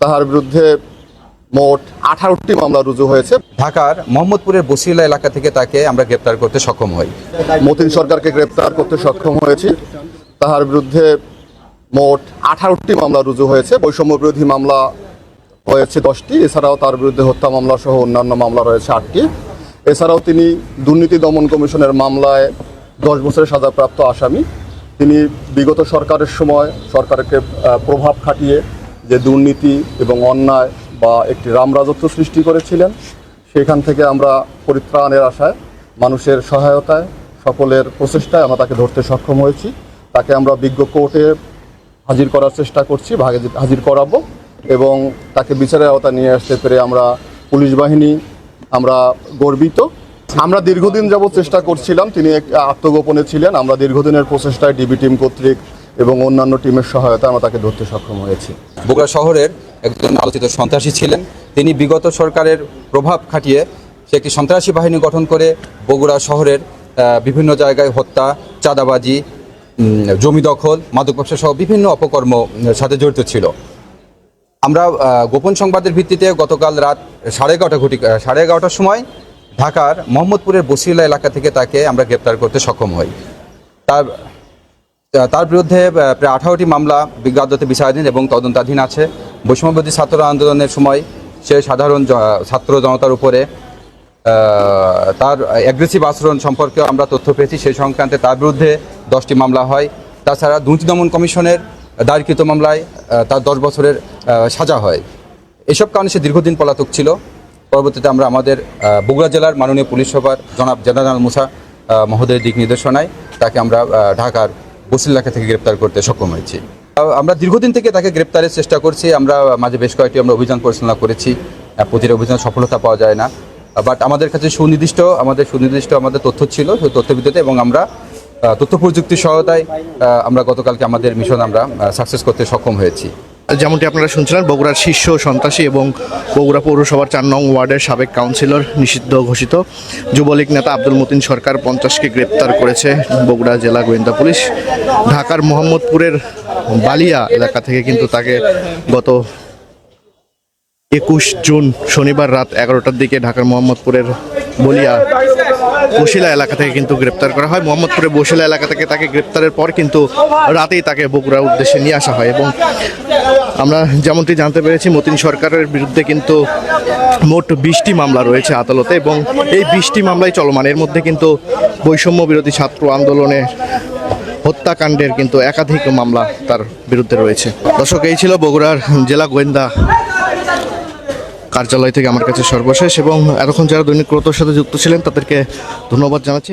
তাহার বিরুদ্ধে মোট আঠারোটি মামলা রুজু হয়েছে। ঢাকার মোহাম্মদপুরের বসিলা এলাকা থেকে তাকে আমরা গ্রেপ্তার করতে সক্ষম হই। মতিন সরকারকে গ্রেপ্তার করতে সক্ষম হয়েছি। তাহার বিরুদ্ধে মোট আঠারোটি মামলা রুজু হয়েছে। বৈষম্য বিরোধী মামলা হয়েছে দশটি। এছাড়াও তার বিরুদ্ধে হত্যা মামলা সহ অন্যান্য মামলা রয়েছে আটটি। এছাড়াও তিনি দুর্নীতি দমন কমিশনের মামলায় দশ বছরের সাজাপ্রাপ্ত আসামি। তিনি বিগত সরকারের সময় সরকারকে প্রভাব খাটিয়ে যে দুর্নীতি এবং অন্যায় বা একটি রামরাজত্ব সৃষ্টি করেছিলেন, সেখান থেকে আমরা পরিত্রাণের আশায়, মানুষের সহায়তায়, সকলের প্রচেষ্টায় আমরা তাকে ধরতে সক্ষম হয়েছি। তাকে আমরা বিজ্ঞ কোর্টে হাজির করার চেষ্টা করছি, ভাগে হাজির করাবো এবং তাকে বিচারের আওতা নিয়ে আসতে পেরে আমরা পুলিশ বাহিনী, আমরা গর্বিত। আমরা দীর্ঘদিন যাবৎ চেষ্টা করছিলাম, তিনি আত্মগোপনে ছিলেন, আমরা দীর্ঘদিনের প্রচেষ্টায় ডিবি টিম কর্তৃক এবং অন্যান্য টিমের সহায়তা আমরা তাকে ধরতে সক্ষম হয়েছি। বগুড়া শহরের একজন আলোচিত সন্ত্রাসী ছিলেন। তিনি বিগত সরকারের প্রভাব খাটিয়ে সে একটি সন্ত্রাসী বাহিনী গঠন করে বগুড়া শহরের বিভিন্ন জায়গায় হত্যা, চাঁদাবাজি জমি দখল, মাদক ব্যবসা সহ বিভিন্ন অপকর্ম সাথে জড়িত ছিল। আমরা গোপন সংবাদের ভিত্তিতে গতকাল রাত সাড়ে এগারোটা ঘটি সাড়ে এগারোটার সময় ঢাকার মোহাম্মদপুরের বসিলা এলাকা থেকে তাকে আমরা গ্রেপ্তার করতে সক্ষম হই। তার তার বিরুদ্ধে প্রায় আঠারোটি মামলা বিজ্ঞ আদালতে বিচারাধীন এবং তদন্তাধীন আছে। বৈষম্যবিরোধী ছাত্র আন্দোলনের সময় সে সাধারণ ছাত্র জনতার উপরে তার অ্যাগ্রেসিভ আচরণ সম্পর্কে আমরা তথ্য পেয়েছি। সেই সংক্রান্তে তার বিরুদ্ধে দশটি মামলা হয়। তাছাড়া দুর্নীতি দমন কমিশনের দায়েরকৃত মামলায় তার দশ বছরের সাজা হয়। এসব কারণে সে দীর্ঘদিন পলাতক ছিল। পরবর্তীতে আমরা আমাদের বগুড়া জেলার মাননীয় পুলিশ সভার জনাব জেনারেল মুসা মহোদয়ের দিক নির্দেশনায় তাকে আমরা ঢাকার বসিল এলাকা থেকে গ্রেপ্তার করতে সক্ষম হয়েছি। আমরা দীর্ঘদিন থেকে তাকে গ্রেপ্তারের চেষ্টা করছি, আমরা মাঝে বেশ কয়েকটি আমরা অভিযান পরিচালনা করেছি। প্রতিটা অভিযান সফলতা পাওয়া যায় না। বাট আমাদের কাছে সুনির্দিষ্ট, আমাদের সুনির্দিষ্ট আমাদের তথ্য ছিল সেই তথ্য ভিত্তিতে এবং আমরা তথ্য প্রযুক্তির সহায়তায় আমরা গতকালকে আমাদের মিশন আমরা সাকসেস করতে সক্ষম হয়েছি। যেমনটি আপনারা শুনছিলেন, বগুড়ার শীর্ষ সন্ত্রাসী এবং বগুড়া পৌরসভার চার নং ওয়ার্ডের সাবেক কাউন্সিলর নিষিদ্ধ ঘোষিত যুবলীগ নেতা আব্দুল মতিন সরকার পঞ্চাশকে গ্রেপ্তার করেছে বগুড়া জেলা গোয়েন্দা পুলিশ। ঢাকার মোহাম্মদপুরের বালিয়া এলাকা থেকে কিন্তু তাকে গত একুশ জুন শনিবার রাত এগারোটার দিকে ঢাকার মোহাম্মদপুরের বলিয়া বসিলা এলাকা থেকে কিন্তু গ্রেপ্তার করা হয়। মোহাম্মদপুরের বসিলা এলাকা থেকে তাকে গ্রেপ্তারের পর কিন্তু রাতেই তাকে বগুড়ার উদ্দেশ্যে নিয়ে আসা হয় এবং আমরা যেমনটি জানতে পেরেছি, মতিন সরকারের বিরুদ্ধে কিন্তু মোট বিশটি মামলা রয়েছে আদালতে এবং এই বিশটি মামলাই চলমান। এর মধ্যে কিন্তু বৈষম্য বিরোধী ছাত্র আন্দোলনে হত্যাকাণ্ডের কিন্তু একাধিক মামলা তার বিরুদ্ধে রয়েছে। দর্শক, এই ছিল বগুড়ার জেলা গোয়েন্দা কার্যালয় থেকে আমার কাছে সর্বশেষ এবং এতক্ষণ যারা দৈনিক ক্রতর সাথে যুক্ত ছিলেন তাদেরকে ধন্যবাদ জানাচ্ছি।